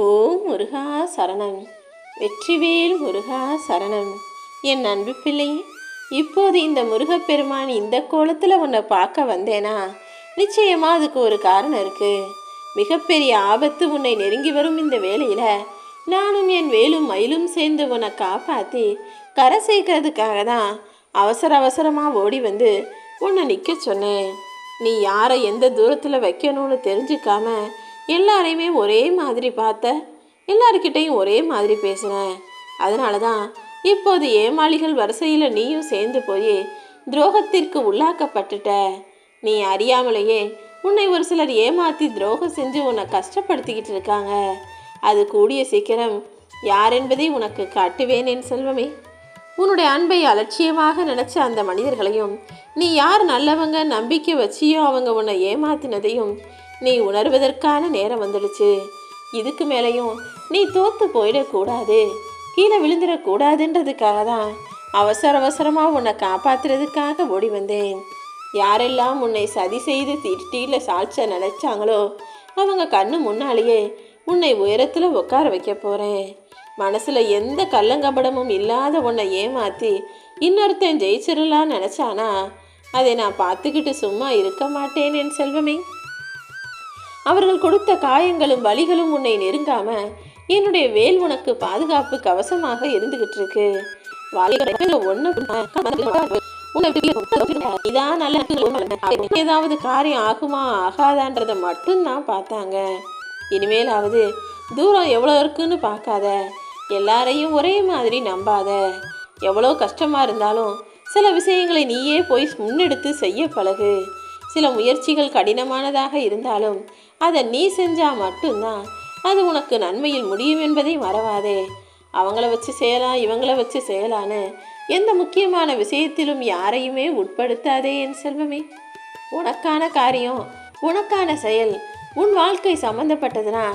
ஓம் முருகா சரணம். வெற்றிவேல் முருகா சரணம். என் அன்பு பிள்ளை இப்போது இந்த முருகப்பெருமான் இந்த கோலத்தில் உன்னை பார்க்க வந்தேனா? நிச்சயமாக அதுக்கு ஒரு காரணம் இருக்குது மிகப்பெரிய ஆபத்து உன்னை நெருங்கி வரும் இந்த வேலையில் நானும் என் வேலும் மயிலும் சேர்ந்து உன்னை காப்பாற்றி கரை சேர்க்கறதுக்காக தான் அவசர அவசரமாக ஓடி வந்து உன்னை நிற்க சொன்னேன். நீ யாரை எந்த தூரத்தில் வைக்கணும்னு தெரிஞ்சுக்காம எல்லாரையுமே ஒரே மாதிரி பார்த்த. எல்லார்கிட்டையும் ஒரே மாதிரி பேசின. அதனால தான் இப்போது ஏமாளிகள் வரிசையில் நீயும் சேர்ந்து போய் துரோகத்திற்கு உள்ளாக்கப்பட்டுட்ட. நீ அறியாமலேயே உன்னை ஒரு சிலர் ஏமாத்தி துரோகம் செஞ்சு உன்னை கஷ்டப்படுத்திக்கிட்டு இருக்காங்க. அது கூடிய சீக்கிரம் யார் என்பதை உனக்கு காட்டுவேன் என் செல்வமே. உன்னுடைய அன்பை அலட்சியமாக நினைச்ச அந்த மனிதர்களையும் நீ யார் நல்லவங்க நம்பிக்கை வச்சியோ அவங்க உன்னை ஏமாத்தினதையும் நீ உணர்வதற்கான நேரம் வந்துடுச்சு. இதுக்கு மேலேயும் நீ தோத்து போயிடக்கூடாது. கீழே விழுந்துடக்கூடாதுன்றதுக்காக தான் அவசர அவசரமாக உன்னை காப்பாற்றுறதுக்காக ஓடி வந்தேன். யாரெல்லாம் உன்னை சதி செய்து திட்டியில் சாட்ச நினைச்சாங்களோ அவங்க கண்ணு முன்னாலேயே உன்னை உயரத்தில் உட்கார வைக்க போகிறேன் மனசில் எந்த கள்ளங்கபடமும் இல்லாத உன்னை ஏமாற்றி இன்னொருத்தன் ஜெயிச்சிடலான்னு நினச்சானா அதை நான் பார்த்துக்கிட்டு சும்மா இருக்க மாட்டேன் என் செல்வமே. அவர்கள் கொடுத்த காயங்களும் வலிகளும் உன்னை நெருங்காம என்னுடைய வேல் உனக்கு பாதுகாப்பு கவசமாக இருந்துகிட்டு இருக்கு ஏதாவது காரியம் ஆகுமா ஆகாதான்றதை மட்டும்தான் பார்த்தாங்க இனிமேலாவது தூரம் எவ்வளோ இருக்குன்னு பார்க்காத எல்லாரையும் ஒரே மாதிரி நம்பாத எவ்வளோ கஷ்டமாக இருந்தாலும் சில விஷயங்களை நீயே போய் முன்னெடுத்து செய்ய பழகு சில முயற்சிகள் கடினமானதாக இருந்தாலும் அதை நீ செஞ்சால் மட்டும்தான் அது உனக்கு நன்மையில் முடியும் என்பதை மறவாதே. அவங்கள வச்சு செய்யலாம் இவங்கள வச்சு செய்யலான்னு எந்த முக்கியமான விஷயத்திலும் யாரையுமே உட்படுத்தாதே என் செல்வமே. உனக்கான காரியம் உனக்கான செயல் உன் வாழ்க்கை சம்பந்தப்பட்டதுனா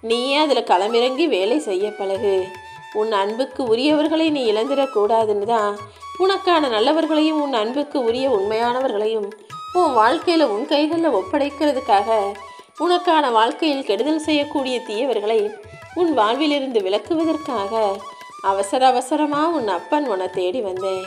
நீயே அதில் களமிறங்கி வேலை செய்ய பழகு. உன் அன்புக்கு உரியவர்களை நீ இழந்துடக்கூடாதுன்னு தான் உனக்கான நல்லவர்களையும் உன் அன்புக்கு உரிய உண்மையானவர்களையும் உன் வாழ்க்கையில் உன் கைகளில் ஒப்படைக்கிறதுக்காக உனக்கான வாழ்க்கையில் கெடுதல் செய்யக்கூடிய தீயவர்களை உன் வாழ்விலிருந்து விலக்குவதற்காக அவசர அவசரமாக உன் அப்பன் உன்னை தேடி வந்தேன்.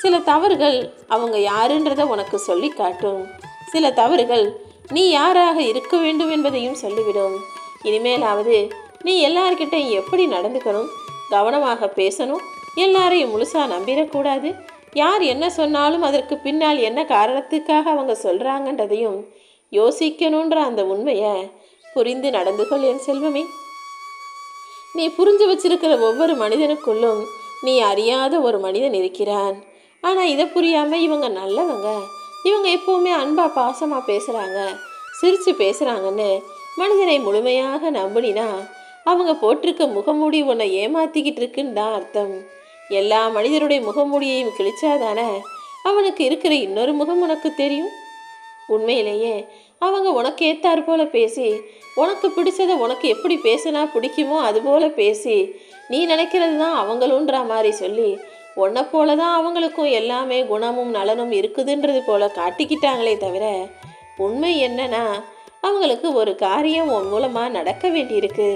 சில தவறுகள் அவங்க யாருன்றதை உனக்கு சொல்லி காட்டும். சில தவறுகள் நீ யாராக இருக்க வேண்டும் என்பதையும் சொல்லிவிடும். இனிமேலாவது நீ எல்லார்கிட்ட எப்படி நடந்துக்கணும் கவனமாக பேசணும் எல்லாரையும் முழுசாக நம்பிடக்கூடாது யார் என்ன சொன்னாலும் அதற்கு பின்னால் என்ன காரணத்துக்காக அவங்க சொல்கிறாங்கன்றதையும் யோசிக்கணுன்ற அந்த உண்மையை புரிந்து நடந்து கொள் என் செல்வமே. நீ புரிஞ்சு வச்சிருக்கிற ஒவ்வொரு மனிதனுக்குள்ளும் நீ அறியாத ஒரு மனிதன் இருக்கிறான். ஆனால் இதை புரியாமல் இவங்க நல்லவங்க. இவங்க எப்போவுமே அன்பாக பாசமாக பேசுகிறாங்க சிரித்து பேசுகிறாங்கன்னு மனிதனை முழுமையாக நம்பினா அவங்க போட்டிருக்க முகமூடி உன்னை ஏமாத்திக்கிட்டு இருக்குன்னு தான் அர்த்தம். எல்லா மனிதருடைய முகமூடியையும் கிழிச்சாதானே அவனுக்கு இருக்கிற இன்னொரு முகம் உனக்கு தெரியும்? உண்மையிலேயே அவங்க உனக்கு ஏத்தார் போல பேசி. உனக்கு பிடிச்சதை உனக்கு எப்படி பேசினா பிடிக்குமோ அதுபோல பேசி. நீ நினைக்கிறது தான் அவங்களுன்ற மாதிரி சொல்லி. உன்னை போல தான் அவங்களுக்கும் எல்லாமே குணமும் நலனும் இருக்குதுன்றது போல காட்டிக்கிட்டாங்களே தவிர உண்மை என்னன்னா அவங்களுக்கு ஒரு காரியம் உன் மூலமாக நடக்க வேண்டியிருக்கு.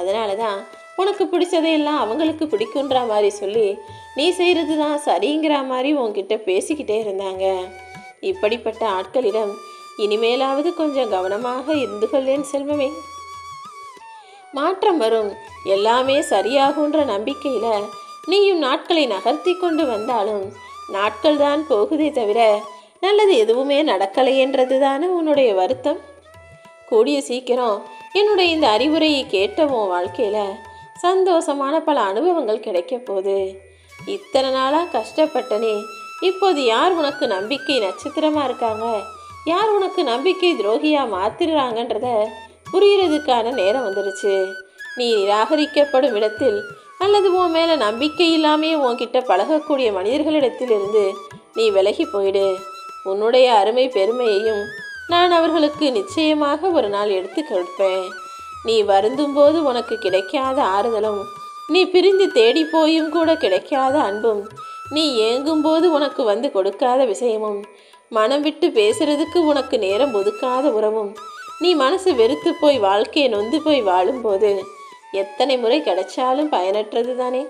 அதனால தான் உனக்கு பிடிச்சதையெல்லாம் அவங்களுக்கு பிடிக்குன்ற மாதிரி சொல்லி நீ செய்கிறது தான் சரிங்கிற மாதிரி உன்கிட்ட பேசிக்கிட்டே இருந்தாங்க. இப்படிப்பட்ட ஆட்களிடம் இனிமேலாவது கொஞ்சம் கவனமாக இருந்து கொள்ளேன் செல்வமே. மாற்றம் வரும். எல்லாமே சரியாகுன்ற நம்பிக்கையில் நீயும் நாட்களை நகர்த்தி கொண்டு வந்தாலும் நாட்கள் தான் போகுதே தவிர நல்லது எதுவுமே நடக்கலையென்றது தானே உன்னுடைய வருத்தம்? கூடிய சீக்கிரம் என்னுடைய இந்த அறிவுரையை கேட்ட உன் வாழ்க்கையில் சந்தோஷமான பல அனுபவங்கள் கிடைக்க போகுது. இத்தனை நாளாக கஷ்டப்பட்டனே இப்போது யார் உனக்கு நம்பிக்கை நட்சத்திரமாக இருக்காங்க? யார் உனக்கு நம்பிக்கை துரோகியாக மாத்திடுறாங்கன்றத புரியறதுக்கான நேரம் வந்துடுச்சு நீ நிராகரிக்கப்படும் இடத்தில் அல்லது உன் மேலே நம்பிக்கை இல்லாமே உன்கிட்ட பழகக்கூடிய மனிதர்களிடத்திலிருந்து நீ விலகி போயிடு. உன்னுடைய அருமை பெருமையையும் நான் அவர்களுக்கு நிச்சயமாக ஒரு நாள் எடுத்து கொடுப்பேன். நீ வருந்தும்போது உனக்கு கிடைக்காத ஆறுதலும் நீ பிரிந்து தேடி போயும் கூட கிடைக்காத அன்பும் நீ ஏங்கும்போது உனக்கு வந்து கொடுக்காத விஷயமும் மனம் விட்டு பேசுறதுக்கு உனக்கு நேரம் ஒதுக்காத உறவும். நீ மனசு வெறுத்து போய் வாழ்க்கையை நொந்து போய் வாழும்போது எத்தனை முறை கிடைச்சாலும் பயனற்றது தானே?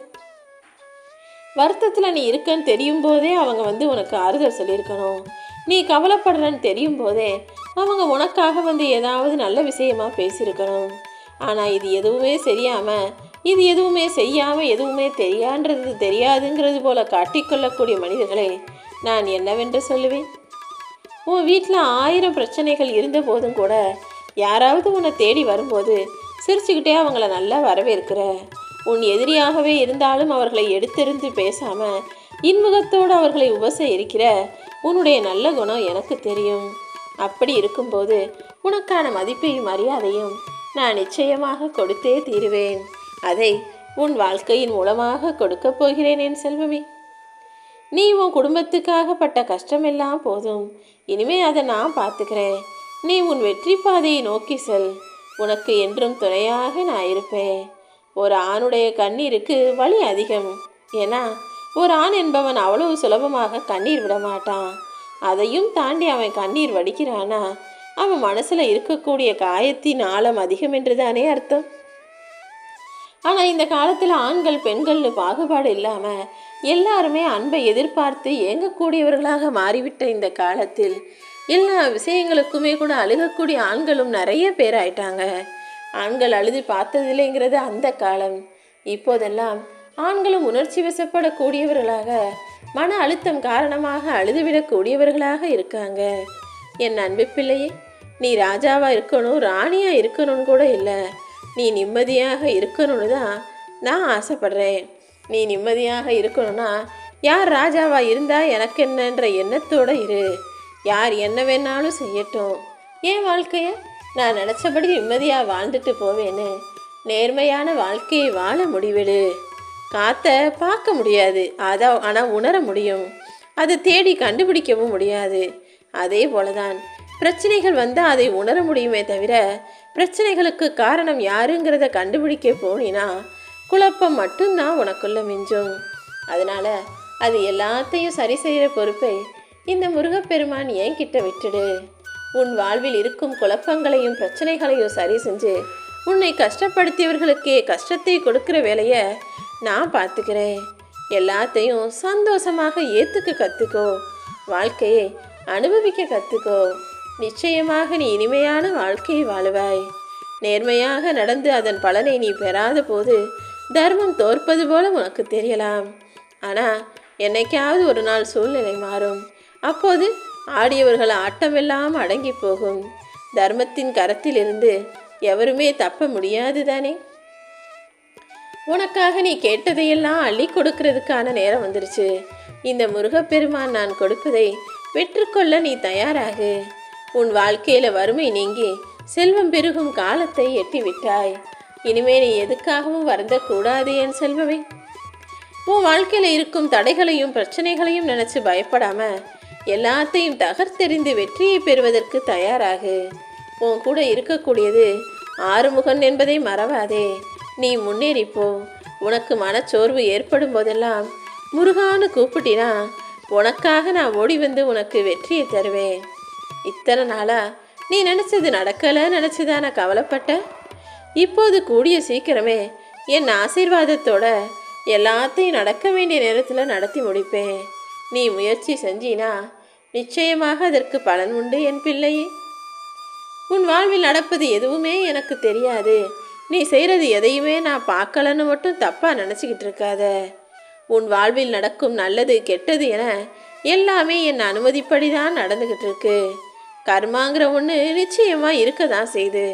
வருத்தத்தில் நீ இருக்கன்னு தெரியும் போதே அவங்க வந்து உனக்கு ஆறுதல் சொல்லியிருக்கணும். நீ கவலைப்படுறன்னு தெரியும் போதே அவங்க உனக்காக வந்து ஏதாவது நல்ல விஷயமா பேசியிருக்கணும். ஆனால் இது எதுவுமே சரியாமல் இது எதுவுமே செய்யாமல் எதுவுமே தெரியான்றது தெரியாதுங்கிறது போல காட்டிக்கொள்ளக்கூடிய மனிதர்களை நான் என்னவென்று சொல்லுவேன்? உன் வீட்டில் ஆயிரம் பிரச்சனைகள் இருந்த போதும் கூட யாராவது உன்னை தேடி வரும்போது சிரிச்சுக்கிட்டே அவங்கள நல்லா வரவேற்கிற. உன் எதிரியாகவே இருந்தாலும் அவர்களை எடுத்தெறிந்து பேசாமல் இன்முகத்தோடு அவர்களை உபசரிக்கிற உன்னுடைய நல்ல குணம் எனக்கு தெரியும். அப்படி இருக்கும்போது உனக்கான மதிப்பையும் மரியாதையும் நான் நிச்சயமாக கொடுத்தே தீருவேன். அதை உன் வாழ்க்கையின் மூலமாக கொடுக்கப் போகிறேன் என் செல்வமே. நீ உன் குடும்பத்துக்காக பட்ட கஷ்டமெல்லாம் போதும். இனிமே அதை நான் பார்த்துக்கிறேன். நீ உன் வெற்றி பாதையை நோக்கி செல். உனக்கு என்றும் துணையாக நான் இருப்பேன். ஒரு ஆணுடைய கண்ணீருக்கு வலி அதிகம். ஏன்னா ஒரு ஆண் என்பவன் அவ்வளவு சுலபமாக கண்ணீர் விட மாட்டான். அதையும் தாண்டி அவன் கண்ணீர் வடிக்கிறானா? அவன் மனசுல இருக்கக்கூடிய காயத்தின் ஆழம் அதிகம் என்றுதானே அர்த்தம். ஆனால் இந்த காலத்தில் ஆண்கள் பெண்கள்னு பாகுபாடு இல்லாமல் எல்லாருமே அன்பை எதிர்பார்த்து ஏங்கக்கூடியவர்களாக மாறிவிட்ட இந்த காலத்தில் எல்லா விஷயங்களுக்குமே கூட அழுகக்கூடிய ஆண்களும் நிறைய பேர் ஆயிட்டாங்க. ஆண்கள் அழுது பார்த்ததில்லைங்கிறது அந்த காலம். இப்போதெல்லாம் ஆண்களும் உணர்ச்சி வசப்படக்கூடியவர்களாக மன அழுத்தம் காரணமாக அழுதுவிடக்கூடியவர்களாக இருக்காங்க. என் அன்பு பிள்ளையே நீ ராஜாவாக இருக்கணும் ராணியாக இருக்கணும்னு கூட இல்லை. நீ நிம்மதியாக இருக்கணும்னு தான் நான் ஆசைப்படுறேன். நீ நிம்மதியாக இருக்கணும்னா யார் ராஜாவா இருந்தா எனக்கு என்னன்ற எண்ணத்தோட இரு. யார் என்ன வேணாலும் செய்யட்டும். என் வாழ்க்கைய நான் நினச்சபடி நிம்மதியாக வாழ்ந்துட்டு போவேன்னு நேர்மையான வாழ்க்கையை வாழ முடிவெடு. காத்த பார்க்க முடியாது. அதான் ஆனால் உணர முடியும். அதை தேடி கண்டுபிடிக்கவும் முடியாது. அதே போலதான் பிரச்சனைகள் வந்தால் அதை உணர முடியுமே தவிர பிரச்சனைகளுக்கு காரணம் யாருங்கிறத கண்டுபிடிக்க போனினா குழப்பம் மட்டும்தான் உனக்குள்ள மிஞ்சும். அதனால அது எல்லாத்தையும் சரி செய்கிற பொறுப்பை இந்த முருகப்பெருமான் ஏன் கிட்ட விட்டுடு. உன் வாழ்வில் இருக்கும் குழப்பங்களையும் பிரச்சனைகளையும் சரி செஞ்சு உன்னை கஷ்டப்படுத்தியவர்களுக்கே கஷ்டத்தை கொடுக்கிற வேலையை நான் பார்த்துக்கிறேன். எல்லாத்தையும் சந்தோஷமாக ஏற்றுக்க கற்றுக்கோ வாழ்க்கையை அனுபவிக்க கற்றுக்கோ நிச்சயமாக நீ இனிமையான வாழ்க்கையை வாழுவாய். நேர்மையாக நடந்து அதன் பலனை நீ பெறாத போது தர்மம் தோற்பது போல உனக்கு தெரியலாம். ஆனால் என்னைக்காவது ஒரு நாள் சூழ்நிலை மாறும். அப்போது ஆடியவர்கள் ஆட்டமெல்லாம் அடங்கி போகும். தர்மத்தின் கரத்திலிருந்து எவருமே தப்ப முடியாது தானே? உனக்காக நீ கேட்டதையெல்லாம் அள்ளி கொடுக்கறதுக்கான நேரம் வந்துருச்சு. இந்த முருகப்பெருமான் நான் கொடுப்பதை பெற்றுக்கொள்ள நீ தயாராகு. உன் வாழ்க்கையில வறுமை நீங்கி செல்வம் பெருகும் காலத்தை எட்டி விட்டாய் இனிமே நீ எதுக்காகவும் வருந்தக்கூடாது என் செல்வமே. உன் வாழ்க்கையில் இருக்கும் தடைகளையும் பிரச்சனைகளையும் நினைச்சு பயப்படாம எல்லாத்தையும் தகர்த்தெறிந்து வெற்றியை பெறுவதற்கு தயாராகு. உன் கூட இருக்கக்கூடியது ஆறுமுகன் என்பதை மறவாதே. நீ முன்னேறிப்போ உனக்கு மனச்சோர்வு ஏற்படும் போதெல்லாம் முருகான்னு கூப்பிட்டினா உனக்காக நான் ஓடி வந்து உனக்கு வெற்றியை தருவேன். இத்தனை நாளா நீ நினச்சது நடக்கலை நினச்சதா நான் கவலைப்பட்ட இப்போது கூடிய சீக்கிரமே என் ஆசீர்வாதத்தோட எல்லாத்தையும் நடக்க வேண்டிய நேரத்தில் நடத்தி முடிப்பேன். நீ முயற்சி செஞ்சினா நிச்சயமாக அதற்கு பலன் உண்டு என் பிள்ளையே உன் வாழ்வில் நடப்பது எதுவுமே எனக்கு தெரியாது. நீ செய்கிறது எதையுமே நான் பார்க்கலன்னு மட்டும் தப்பாக நினச்சிக்கிட்டு இருக்காத. உன் வாழ்வில் நடக்கும் நல்லது கெட்டது என எல்லாமே என் அனுமதிப்படி தான் நடந்துக்கிட்டு இருக்கு. கர்மாங்கிற ஒன்று நிச்சயமாக இருக்க தான் செய்து.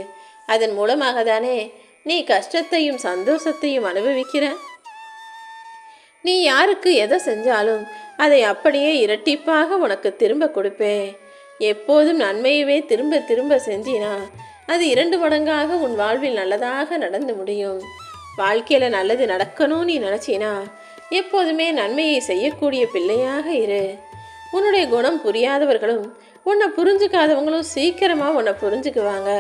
அதன் மூலமாக தானே நீ கஷ்டத்தையும் சந்தோஷத்தையும் அனுபவிக்கிற? நீ யாருக்கு எதை செஞ்சாலும் அதை அப்படியே இரட்டிப்பாக உனக்கு திரும்ப கொடுப்பேன். எப்போதும் நன்மையவே திரும்ப திரும்ப செஞ்சினா அது இரண்டு மடங்காக உன் வாழ்வில் நல்லதாக நடந்து முடியும். வாழ்க்கையில் நல்லது நடக்கணும்னு நீ நினச்சினா எப்போதுமே நன்மையை செய்யக்கூடிய பிள்ளையாக இரு. உன்னுடைய குணம் புரியாதவர்களும் உன்னை புரிஞ்சுக்காதவங்களும் சீக்கிரமாக உன்னை புரிஞ்சுக்குவாங்க.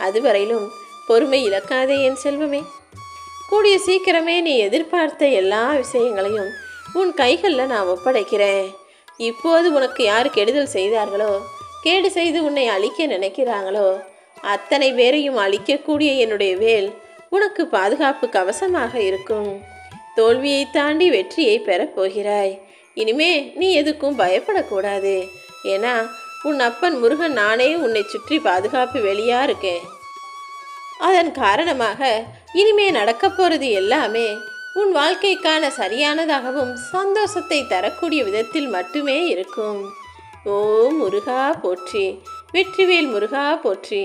அதுவரையிலும் பொறுமை இழக்காதே என் செல்வமே. கூடிய சீக்கிரமே நீ எதிர்பார்த்த எல்லா விஷயங்களையும் உன் கைகளில் நான் ஒப்படைக்கிறேன். இப்போது உனக்கு யார் கெடுதல் செய்தார்களோ கேடு செய்து உன்னை அழிக்க நினைக்கிறாங்களோ அத்தனை பேரையும் அழிக்கக்கூடிய என்னுடைய வேல் உனக்கு பாதுகாப்பு கவசமாக இருக்கும். தோல்வியை தாண்டி வெற்றியை பெறப்போகிறாய். இனிமே நீ எதுக்கும் பயப்படக்கூடாது. ஏன்னா உன் அப்பன் முருகன் நானே உன்னை சுற்றி பாதுகாப்பு வெளியா இருக்கேன். அதன் காரணமாக இனிமே நடக்க போறது எல்லாமே உன் வாழ்க்கைக்கான சரியானதாகவும் சந்தோஷத்தை தரக்கூடிய விதத்தில் மட்டுமே இருக்கும். ஓ முருகா போற்றி வெற்றிவேல் முருகா போற்றி.